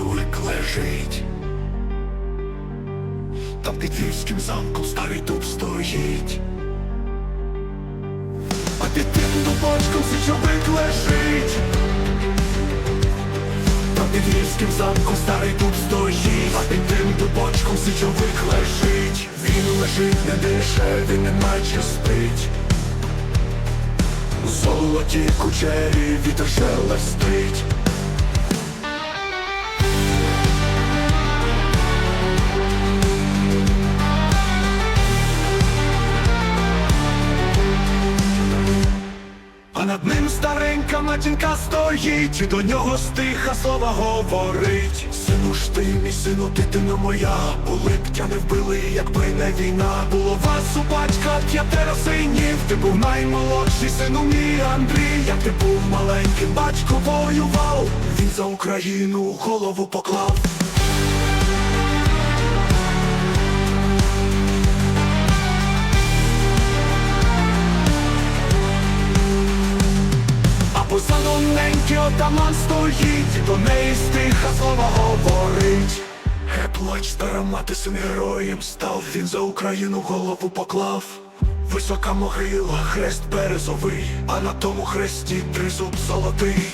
сичовик лежить. Там під львівським замком старий дуб стоїть. А під тим дубочком сичовик лежить. Там під львівським замком старий дуб стоїть, а під тим дубочком сичовик лежить. Він лежить, не дише, він не наче спить. Золоті кучері вітер шелестить. Старенька матінка стоїть, і до нього стиха слова говорить. Сину ж ти, мій сину, дитина моя, були б тя не вбили, якби не війна. Було вас у батька п'ятеро синів, ти був наймолодший сину мій Андрій, як ти був маленьким, батько воював, він за Україну голову поклав. А позаду ненький отаман стоїть, до неї стиха слова говорить. Геплач стара мати героєм став, він за Україну голову поклав. Висока могила, хрест березовий, а на тому хресті тризуб золотий.